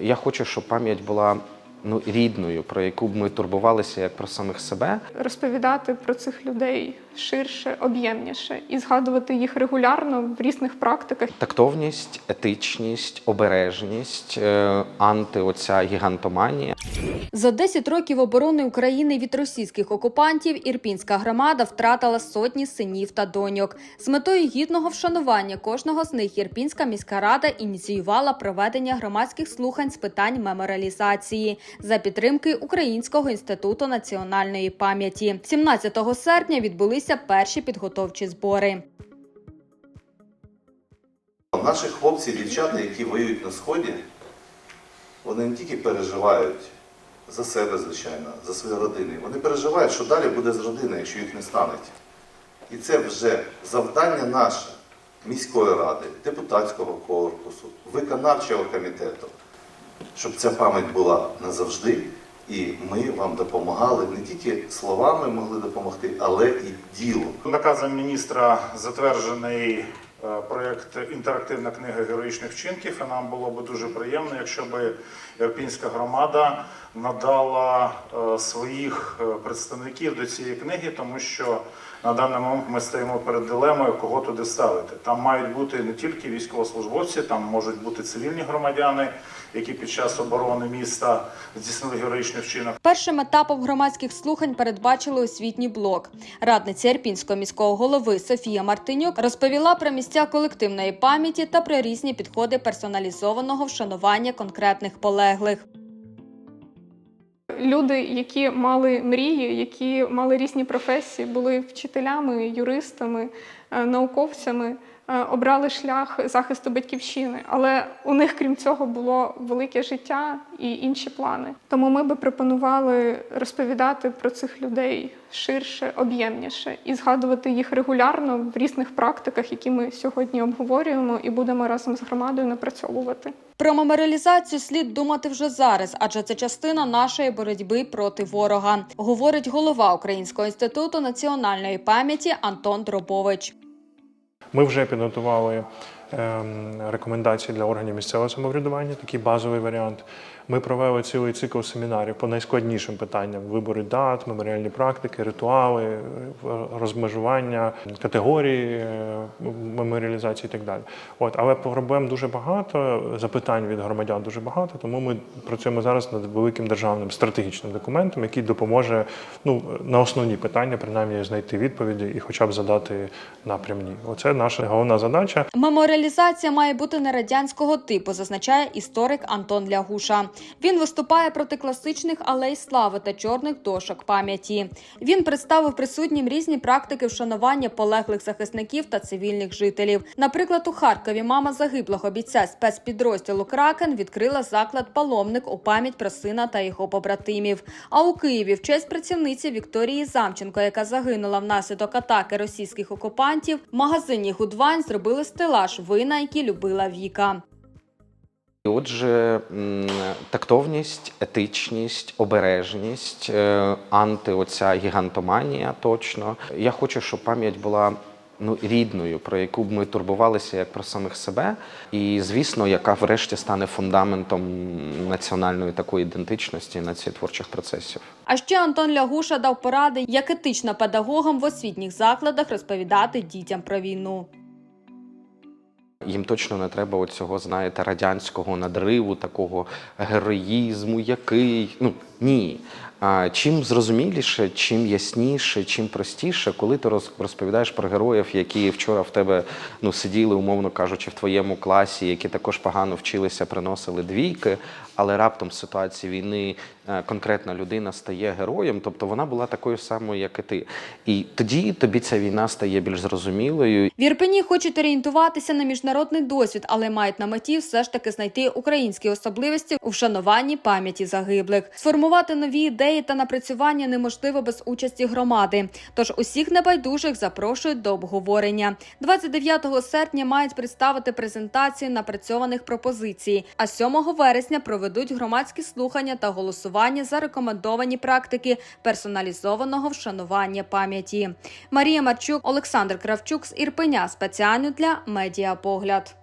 Я хочу, щоб пам'ять була ну рідною, про яку б ми турбувалися як про самих себе. розповідати про цих людей ширше, об'ємніше і згадувати їх регулярно в різних практиках. Тактовність, етичність, обережність, е, анти оця гігантоманія. За 10 років оборони України від російських окупантів ірпінська громада втратила сотні синів та доньок. З метою гідного вшанування кожного з них Ірпінська міська рада ініціювала проведення громадських слухань з питань меморіалізації за підтримки Українського інституту національної пам'яті. 17 серпня відбулися перші підготовчі збори. Наші хлопці і дівчата, які воюють на сході, вони не тільки переживають за себе, звичайно, за свої родини. Вони переживають, що далі буде з родиною, якщо їх не станеть. І це вже завдання наше міської ради, депутатського корпусу, виконавчого комітету, щоб ця пам'ять була назавжди. І ми вам допомагали не тільки словами могли допомогти, але і ділом. Наказом міністра затверджений проєкт інтерактивна книга героїчних вчинків. І нам було б дуже приємно, якщо б Ірпінська громада надала е, своїх е, представників до цієї книги, тому що на даний момент ми стоїмо перед дилемою, кого туди ставити. Там мають бути не тільки військовослужбовці, там можуть бути цивільні громадяни, які під час оборони міста здійснили героїчний вчинок. Першим етапом громадських слухань передбачили освітній блок. Радниця Ірпінського міського голови Софія Мартинюк розповіла про місця колективної пам'яті та про різні підходи персоналізованого вшанування конкретних полеглих. Люди, які мали мрії, які мали різні професії, були вчителями, юристами, науковцями, е, обрали шлях захисту батьківщини. Але у них, крім цього, було велике життя і інші плани. Тому ми би пропонували розповідати про цих людей ширше, об'ємніше і згадувати їх регулярно в різних практиках, які ми сьогодні обговорюємо, і будемо разом з громадою напрацьовувати. Про меморіалізацію слід думати вже зараз, адже це частина нашої боротьби проти ворога, говорить голова Українського інституту національної пам'яті Антон Дробович. Ми вже підготували ем, рекомендації для органів місцевого самоврядування, такий базовий варіант. Ми провели цілий цикл семінарів по найскладнішим питанням: вибори дат, меморіальні практики, ритуали, е, розмежування, категорії е, меморіалізації і так далі. От, але проблем дуже багато, запитань від громадян дуже багато, тому ми працюємо зараз над великим державним стратегічним документом, який допоможе ну, на основні питання, принаймні, знайти відповіді і хоча б задати напрямні. Оце наша головна задача. Меморіалізація має бути не радянського типу, зазначає історик Антон Лягуша. Він виступає проти класичних алей слави та чорних дошок пам'яті. Він представив присутнім різні практики вшанування полеглих захисників та цивільних жителів. Наприклад, у Харкові мама загиблого бійця спецпідрозділу Кракен відкрила заклад паломник у пам'ять про сина та його побратимів. А у Києві в честь працівниці Вікторії Замченко, яка загинула внаслідок атаки російських окупантів, в магазині Гудвайн зробили стелаж вина, які любила Віка. Отже, тактовність, етичність, обережність, е, анти оця гігантоманія точно. Я хочу, щоб пам'ять була ну, рідною, про яку б ми турбувалися як про самих себе, і звісно, яка врешті стане фундаментом національної такої ідентичності націотворчих процесів. А ще Антон Лягуша дав поради, як етично педагогам в освітніх закладах розповідати дітям про війну. Їм точно не треба цього, знаєте, радянського надриву, такого героїзму, який. Ну ні. Чим зрозуміліше, чим ясніше, чим простіше, коли ти роз- розповідаєш про героїв, які вчора в тебе ну сиділи, умовно кажучи, в твоєму класі, які також погано вчилися, приносили двійки, але раптом в ситуації війни е, конкретна людина стає героєм, тобто вона була такою самою, як і ти. І тоді тобі ця війна стає більш зрозумілою, В Ірпені хочуть орієнтуватися на міжнародний досвід, але мають на меті все ж таки знайти українські особливості у вшануванні пам'яті загиблих. Сформувати нові ідеї та напрацювання неможливо без участі громади. Тож усіх небайдужих запрошують до обговорення. 29 серпня мають представити презентацію напрацьованих пропозицій. А 7 вересня проведуть громадські слухання та голосування за рекомендовані практики персоналізованого вшанування пам'яті. Марія Марчук, Олександр Кравчук з Ірпеня спеціально для медіапогляд.